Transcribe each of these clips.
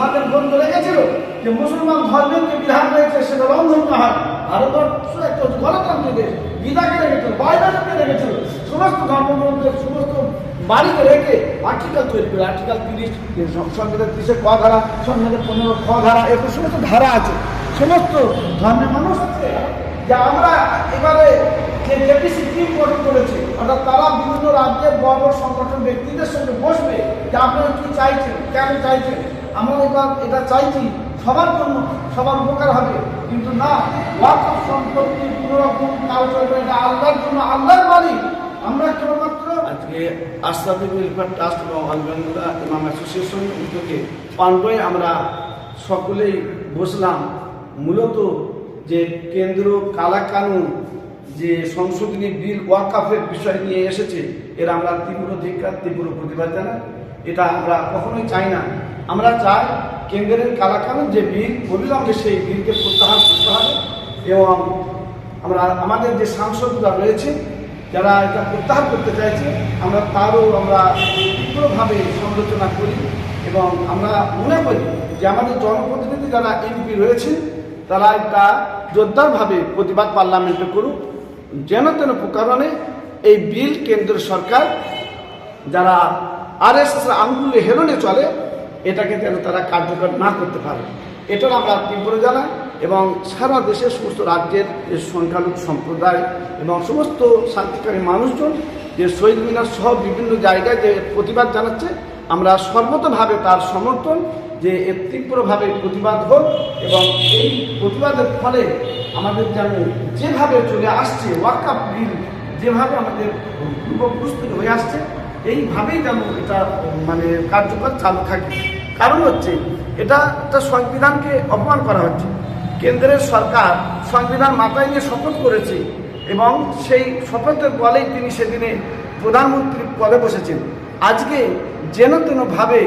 ধর্মের বন্ধ রেখেছিল যে মুসলমান ধর্মের যে বিধান রয়েছে, সেটা লঙ্ঘন না হয়। ভারতবর্ষ একটা গণতান্ত্রিক দেশ। গীতাকে রেখেছিল বাইবেলকে রেখেছিল। সমস্ত ধর্মগ্রন্থের সমস্ত বাড়িতে রেখে আর্টিকেল তৈরি করে আর্টিকেল তিরিশ সংবিধান তিরিশের ক ধারা সংবিধান পনেরো খ ধারা, এরকম সমস্ত ধারা আছে। সমস্ত ধর্মের মানুষ যে আমরা এবারে যে জেপিসি টিম গঠন করেছে, অর্থাৎ তারা বিভিন্ন রাজ্যের বড় বড় সংগঠন ব্যক্তিদের সঙ্গে বসবে, যে আপনারা কি চাইছেন, কেন চাইছেন? আমরা এবার এটা চাইছি সবার জন্য, সবার উপকার হবে। কিন্তু না, ওয়াক সম্পত্তি কোনো রকম কাজ চলবে, এটা আল্লাহর জন্য, আল্লাহর বাড়ি আমরা কেবলমাত্র আজকে আস্তাদিক ওয়েলফেয়ার ট্রাস্ট এবং অল বেঙ্গলা ইমাম অ্যাসোসিয়েশন উদ্যোগে আমরা সকলেই বসলাম। মূলত যে কেন্দ্র কালা কানুন যে সংশোধনী বিল ওয়াকাফের বিষয় নিয়ে এসেছে, এর আমরা তীব্র ধিকার তীব্র প্রতিবাদ জানাই। এটা আমরা কখনোই চাই না। আমরা চাই কেন্দ্রের কালা কানুন যে বিল, অবিলম্বে সেই বিলকে প্রত্যাহার করতে হবে এবং আমরা, আমাদের যে সাংসদরা রয়েছে, যারা এটা প্রত্যাহার করতে চাইছে, আমরা তারও আমরা তীব্রভাবে সমালোচনা করি এবং আমরা মনে করি যে আমাদের জনপ্রতিনিধি যারা এমপি রয়েছে, তারা একটা জোরদারভাবে প্রতিবাদ পার্লামেন্টে করুক। যেন তেন প্রকারণে এই বিল কেন্দ্র সরকার যারা আর এস এস আঙ্গুলে হেরনে চলে, এটাকে যেন তারা কার্যকর না করতে পারে। এটা আমরা তীব্র জানাই এবং সারা দেশের সমস্ত রাজ্যের যে সংখ্যালঘু সম্প্রদায় এবং সমস্ত শান্তিকারী মানুষজন, যে শহীদ মিনার সহ বিভিন্ন জায়গায় যে প্রতিবাদ জানাচ্ছে, আমরা সর্বতভাবে তার সমর্থন যে এর তীব্রভাবে প্রতিবাদ হোক এবং এই প্রতিবাদের ফলে আমাদের যেন যেভাবে চলে আসছে ওয়াকাপ বিল যেভাবে আমাদের পূর্বপুরুষ হয়ে আসছে, এইভাবেই যেন এটা মানে কার্যকর চালু থাকে। কারণ হচ্ছে, এটা একটা সংবিধানকে অপমান করা হচ্ছে। কেন্দ্রের সরকার সংবিধান মাথায় নিয়ে শপথ করেছে এবং সেই শপথের বলেই তিনি সেদিনে প্রধানমন্ত্রী পদে বসেছেন। আজকে যেন তেনভাবে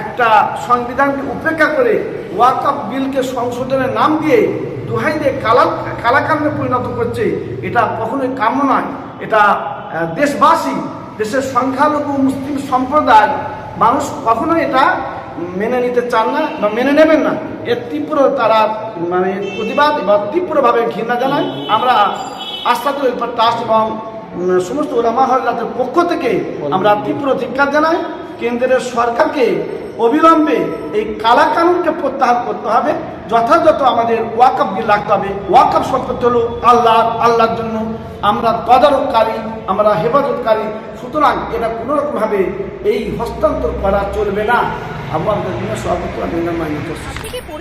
একটা সংবিধানকে উপেক্ষা করে ওয়াকআপ বিলকে সংশোধনের নাম দিয়ে দোহাই দিয়ে কালা কালাকান্দে পরিণত করছে এটা কখনোই কাম্য নয়। এটা দেশবাসী দেশের সংখ্যালঘু মুসলিম সম্প্রদায় মানুষ কখনোই এটা মেনে নিতে চান না বা মেনে নেবেন না। এর তীব্র তারা মানে প্রতিবাদ এবং তীব্রভাবে ঘৃণা জানায়। আমরা আস্থাতে ট্রাস্ট এবং সমস্ত ওলামা হল্লাদের পক্ষ থেকে আমরা তীব্র ধিক্ষার জানাই। কেন্দ্রের সরকারকে অবিলম্বে এই কালাকানুনকে প্রত্যাহার করতে হবে। যথাযথ আমাদের ওয়াকআপ বিল রাখতে হবে। ওয়াকআপ সম্পত্তি হলো আল্লাহ, আল্লাহর জন্য আমরা তদারককারী, আমরা হেফাজতকারী। সুতরাং এটা কোনোরকমভাবে এই হস্তান্তর করা চলবে না। আমাদের জন্য সর্বত্র